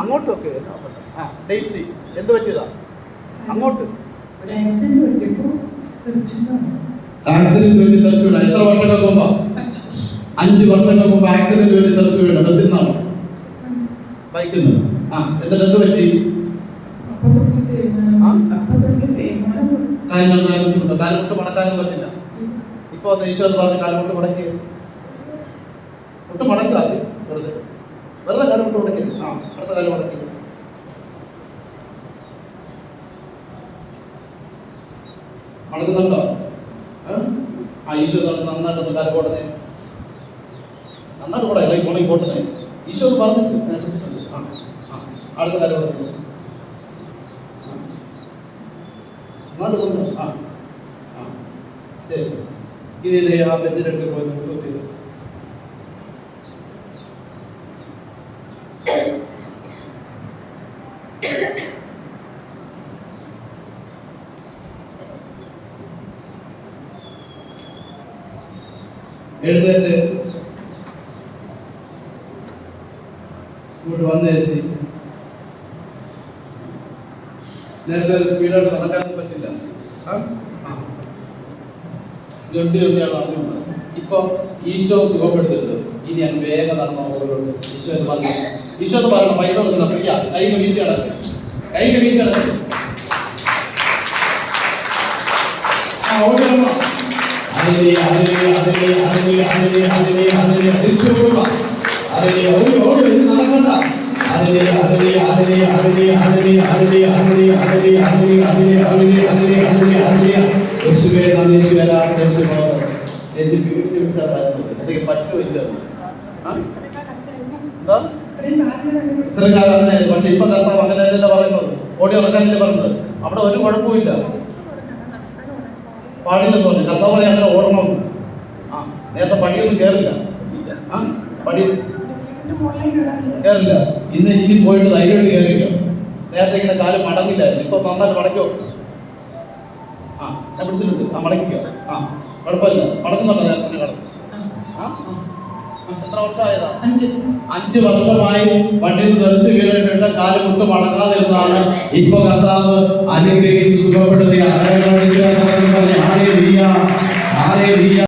അങ്ങോട്ടൊക്കെ. ആ ഡെയ്സി എന്ത് പറ്റിയതാ? അങ്ങോട്ട്. ആക്സിഡന്റ് പറ്റി തെറിച്ചു വീണ എത്ര വർഷങ്ങൾക്ക് മുമ്പ്? അഞ്ച് വർഷങ്ങൾക്ക് മുമ്പ് ആക്സിഡന്റ് പറ്റി തെറിച്ചു വീണ ബസ്സിൽ നിന്നാണ്? ബൈക്കിൽ നിന്ന്. ആ എന്നിട്ട് എന്ത് പറ്റി? കാലിന് കാലം കൊണ്ട് മടക്കാനും പറ്റില്ല. ഇപ്പൊ ഈശ്വർ ഈശ്വരൻ കാലം കൊണ്ട് മടക്കി ഒട്ട് മടക്കാതെ വെറുതെ. വെറുതെ കാലം ഒട്ട് മടക്കില്ല ആ അടുത്ത കാലം മടക്കില്ല. മടക്കുന്നുണ്ടോ ആ? ഈശോ നന്നായിട്ട് കാലം പോട്ടെ. നന്നായിട്ട് പോടാ ഇളകി പോട്ടെ ഈശോ പറഞ്ഞിട്ട് ആ അടുത്ത കാലം മടക്കുന്നു ആ ശരി. ഇനി ആ ബെഞ്ചിലേക്ക് പോയി നോക്കി. എഴുന്നേറ്റ്. ഇങ്ങോട്ട് വന്ന് ചേച്ചി നേരത്തെ സ്പീഡായിട്ട് നടക്കാനൊന്നും പറ്റില്ല. ജൊണ്ടി ജൊണ്ടിയാണ് നടന്നുകൊണ്ട് ഇപ്പൊ ഈശോ സുഖപ്പെടുത്തിട്ടുണ്ട്. ഇനി ഞാൻ വേഗം നടന്ന ഈശോ എന്ന് പറഞ്ഞു. ഈശോ എന്ന് പറയണം പൈസ കൊടുക്കണം ഫ്രീയാ കൈക്ക് വീശ അടക്ക്. കൈക്ക് വീശ അടക്ക്. ആ ഓടി അതിനെ അതിനെ അതിനെ അതിനെ അതിനെ അതിനെ അതിലെ തിരിച്ചു പോവുക അതിനെ ഓടി ഓടി ഇത് നടക്കണ്ട അതിനെ അതിനെ അതിനെ അതിനെ അതിനെ അതിനെ അതിനെ അതിനെ അതിനെ അതിനെ അതിനെ അതിനെ അതിനെ അതിനെ യേശുവേ നന്ദി യേശുവേ യേശുവേ ചേച്ചി പീഡിച്ച് പിടിച്ചാ പറയുന്നത് എന്തെങ്കിലും പറ്റുമോ ഇല്ല ആ? എന്താ ഇത്ര കാലം പക്ഷെ ഇപ്പൊ കർത്താവ് അങ്ങനെയല്ലല്ലോ പറയുന്നത് ഓടി ഉറക്കാനല്ലേ പറഞ്ഞത് അവിടെ ഒരു കുഴപ്പമില്ല പാടില്ലെന്ന് പറഞ്ഞു. കർത്താവ് പറയാൻ അങ്ങനെ ഓടണം. ആ. നേരത്തെ പടിയൊന്നും കേറില്ല. ആ പടി. കേറില്ല. ഇന്ന് ഇനി പോയിട്ട് ധൈര്യമായിട്ട് കയറില്ല നേരത്തെ ഇങ്ങനെ കാൽ മടങ്ങില്ലായിരുന്നു. ഇപ്പൊ നന്നായിട്ട് മടക്കോ ആ ഞാൻ പിടിച്ചിട്ടുണ്ട്. ആ മടക്കിക്കോ ആ കുഴപ്പമില്ല. മടക്കുന്നുണ്ടോ നേരത്തെ കടന്നു എത്ര വർഷമായതാ? അഞ്ച്. വർഷമായി വണ്ടിയിൽ ദർശിച്ചു കഴിഞ്ഞ വീണ ശേഷം കാൽ മുട്ട് മടങ്ങാതിരുന്നാണ് ഇപ്പൊ കർത്താവ് അനുഗ്രഹിച്ച് സുഖപ്പെടുത്തിയ